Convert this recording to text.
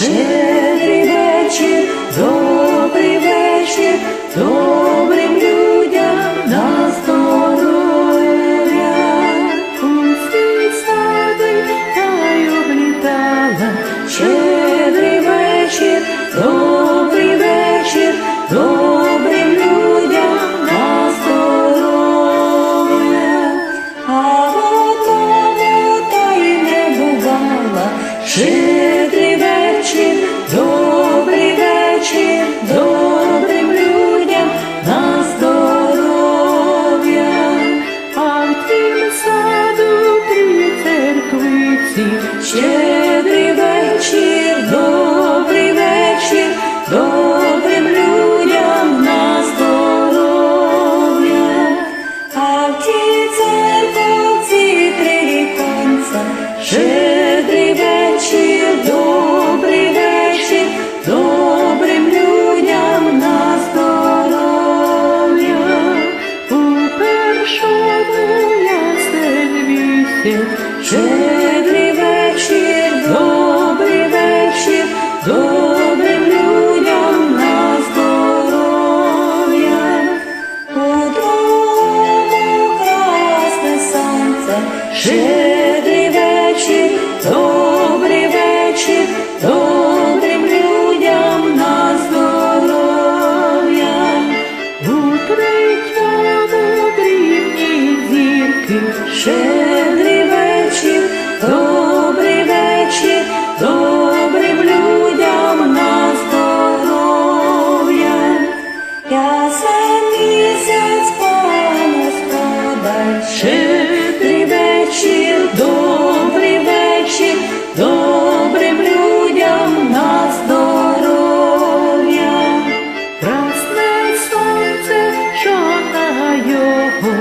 Щедрий вечір, добрий вечір, добрим людям на здоров'я. Пусти сади та й облітала. Щедрий вечір, добрий вечір, добрим людям на здоров'я. А вона та й не бувала. тихим, щедрий вечір, добрий добрим людям на здоров'я. у дому красне сонце, щедрий добрим людям на здоров'я. у третьому. Ще добрий вечір, добрим людям на здоров'я, я за місяць пана складаю. Щедрий добрий вечір, добрим людям на здоров'я, красне сонце, що на його.